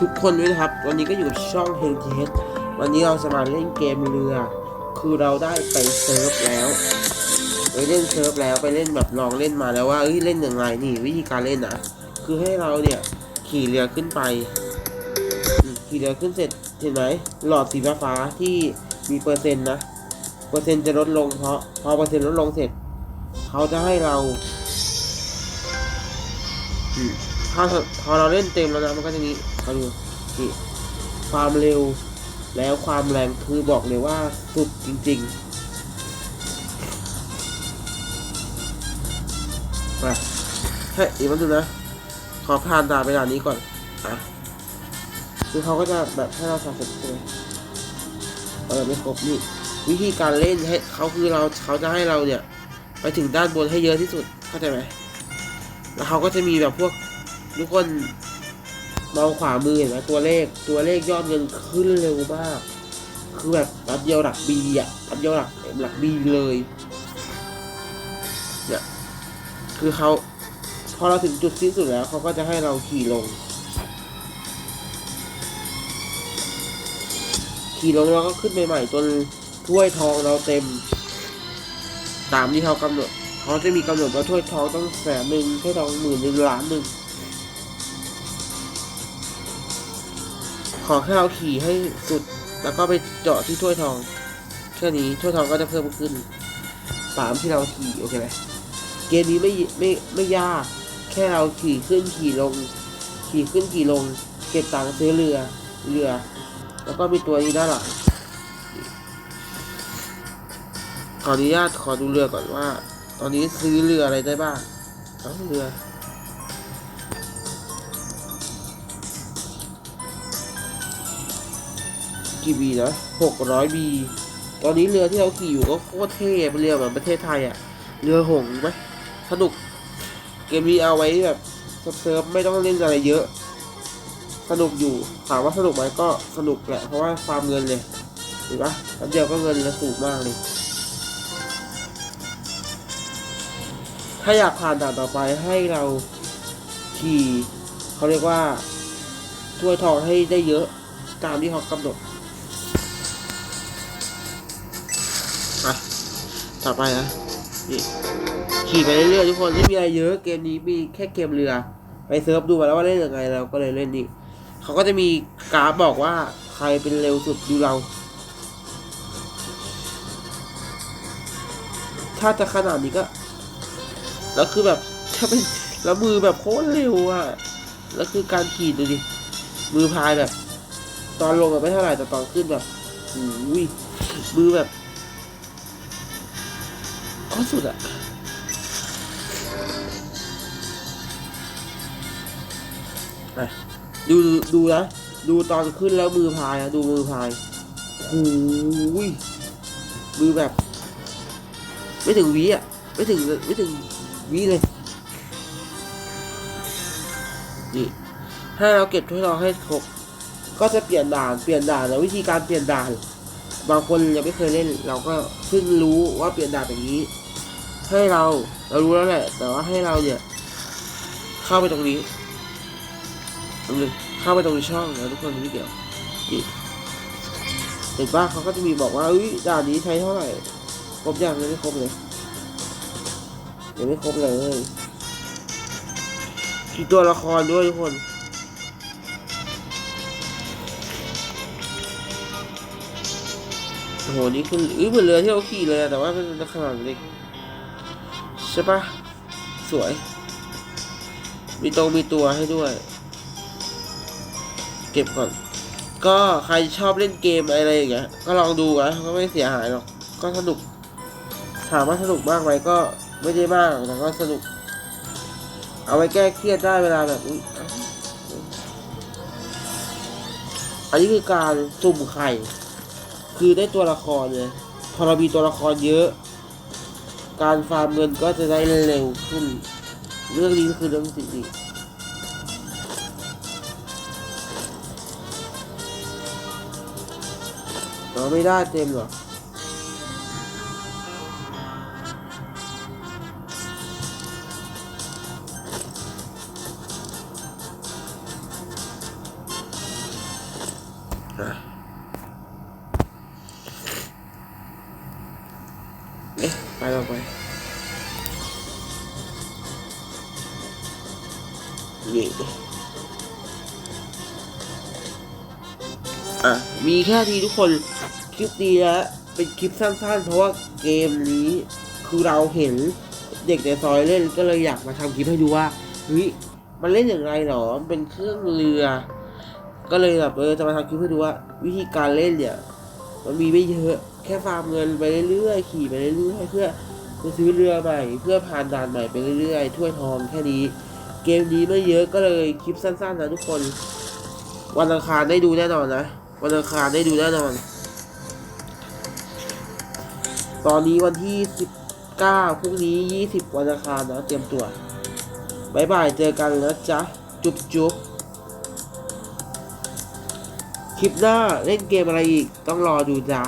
ทุกคนด้วยนะครับ วันนี้ก็อยู่กับช่องเฮงเทสวันนี้เราจะมาเล่นเกมเรือ คือเราได้ไปเซิร์ฟแล้วไปเล่นเซิร์ฟแล้วไปเล่นแบบลองเล่นมาแล้วว่าเอ้ยเล่นยังไงนี่วิธีการเล่นนะคือให้เราเนี่ยขี่เรือขึ้นไปขี่เรือขึ้นเสร็จเห็นไหมหลอดสีฟ้าที่มีเปอร์เซ็นต์นะเปอร์เซ็นต์จะลดลงเพราะพอเปอร์เซ็นต์ลดลงเสร็จเขาจะให้เราถ้าพอเราเล่นเต็มแล้วนะมันก็จะนี้ เขาดูนี่ความเร็วแล้วความแรงคือบอกเลยว่าสุดจริงๆมาให้อีกมันดูนะ ขอผ่านด่าไปด่านนี้ก่อนอะคือเขาก็จะแบบให้เราสะสมใช่ไหมเออไม่ครบนี่วิธีการเล่นให้เขาคือเราเขาจะให้เราเนี่ย ไปถึงด้านบนให้เยอะที่สุดเข้าใจไหมแล้วเขาก็จะมีแบบพวกทุกคน มองขวามือเห็นไหมตัวเลขตัวเลขยอดเงินขึ้นเร็วมาก คือแบบรับเดียวหลักบีอะรับเดียวหลักหลักบีเลยเนี่ยคือเขาพอเราถึงจุดสิ้นสุดแล้วเขาก็จะให้เราขี่ลง ขี่ลงแล้วก็ขึ้นใหม่ๆจนถ้วยทองเราเต็ม ตามที่เขากำหนดเขาจะมีกำหนดว่าถ้วยทองต้องแสนหนึ่งถ้วยทองหมื่นหนึ่งล้านหนึ่ง ขอแค่เราขี่ให้สุด แล้วก็ไปเจาะที่ถ้วยทองแค่นี้ถ้วยทองก็จะเพิ่มขึ้นตามที่เราขี่โอเคไหมเกมนี้ไม่ไม่ไม่ยาก แค่เราขี่ขึ้นขี่ลง ขี่ขึ้นขี่ลง เก็บตังค์ซื้อเรือเรือ แล้วก็มีตัวนี้ด้านหลังขออนุญาตขอดูเรือก่อนว่า ตอนนี้ซื้อเรืออะไรได้บ้างเรือ กี่บีนะหกร้อยบีตอนนี้เรือที่เราขี่อยู่ก็โคตรเท่เป็นเรือแบบประเทศไทยอะ่ะ เรือหงส์ไหมสนุก เกมนี้เอาไว้แบบเซิร์ฟไม่ต้องเล่นอะไรเยอะ สนุกอยู่ถามว่าสนุกไหมก็สนุกแหละ เพราะว่าฟาร์มเงินเลยเห็นปะแป๊บเดียวก็เงินละสูงมากเลย ถ้าอยากผ่านด่านต่อไปให้เราขี่เขาเรียกว่าถ้วยทองให้ได้เยอะตามที่เขากำหนด ต่อไปนะนี่ขี่ไปเรื่อยๆทุกคนไม่มีอะไรเยอะเกมนี้มีแค่เกมเรือ ไปเซิร์ฟดูมาแล้วว่าเล่นยังไงเราก็เลยเล่นนี่เขาก็จะมีกราฟบอกว่าใครเป็นเร็วสุดดูเรา ถ้าจะขนาดนี้ก็ แล้วคือแบบถ้าเป็นแล้วมือแบบโคตรเร็วอะแล้วคือการขี่ดูดิมือพายแบบ ตอนลงอะไม่เท่าไหร่แต่ตอนขึ้นแบบโอ้ยมือแบบ โคตรสุดอะอะดูดูนะ ดูตอนขึ้นแล้วมือพายอะดูมือพายโอ้ยมือแบบ ไม่ถึงวิอะ ไม่ถึงไม่ถึงวิเลย นี่ถ้าเราเก็บถ้วยรองให้ครบก็จะเปลี่ยนด่าน เปลี่ยนด่านแล้ววิธีการเปลี่ยนด่าน บางคนยังไม่เคยเล่น เราก็เพิ่งรู้ว่าเปลี่ยนดานอย่างนี้ ให้เราเรารู้แล้วแหละ แต่ว่าให้เราเนี่ย เข้าไปตรงนี้ตรงนึงเข้าไปตรงช่องนะทุกคนนี่เดียวเห็นปะเขาก็จะมีบอกว่าอุ้ยดานนี้ใช้เท่าไหร่ครบยังยังไม่ครบเลยยังไม่ครบเลยมีตัวละครด้วยทุกคน โอ้โหนี่คืออุ้ยเหมือนเรือที่เราขี่เลยอะแต่ว่าเป็นขนาดเล็กใช่ปะสวย มีตรงมีตัวให้ด้วย เก็บก่อน ก็ใครชอบเล่นเกมอะไรอย่างเงี้ย ก็ลองดูนะก็ไม่เสียหายหรอก ก็สนุก ถามว่าสนุกมากไหมก็ไม่ได้มากแต่ก็สนุก เอาไว้แก้เครียดได้เวลาแบบอุ๊ยอันนี้คือการสุ่มไข่ คือได้ตัวละครเลยพอเรามีตัวละครเยอะ การฟาร์มเงินก็จะได้เร็วขึ้น เรื่องนี้คือเรื่องจริงๆเราไม่ได้เต็มหรออะ เอ๊ะไปเราไปนี่อะ มีแค่ทีทุกคนคลิปนี้นะเป็นคลิปสั้นๆ เพราะว่าเกมนี้คือเราเห็นเด็กในซอยเล่นก็เลยอยากมาทำคลิปให้ดูว่าเฮ้ยมันเล่นอย่างไรหรอมันเป็นเครื่องเรือ ก็เลยแบบเออจะมาทำคลิปให้ดูว่า วิธีการเล่นเนี่ย มันมีไม่เยอะ แค่ฟาร์มเงินไปเรื่อยๆ ขี่ไปเรื่อยๆ เพื่อไปซื้อเรือใหม่ เพื่อผ่านด่านใหม่ไปเรื่อยๆ ถ้วยทองแค่นี้ เกมนี้ไม่เยอะก็เลยคลิปสั้นๆนะทุกคน วันอังคารได้ดูแน่นอนนะ วันอังคารได้ดูแน่นอน ตอนนี้วันที่ 19พรุ่งนี้ 20 วันอังคารนะเตรียมตัวบายบาย เจอกันนะจ๊ะจุ๊บจุ๊บ คลิปหน้าเล่นเกมอะไรอีก ต้องรอดูจ้า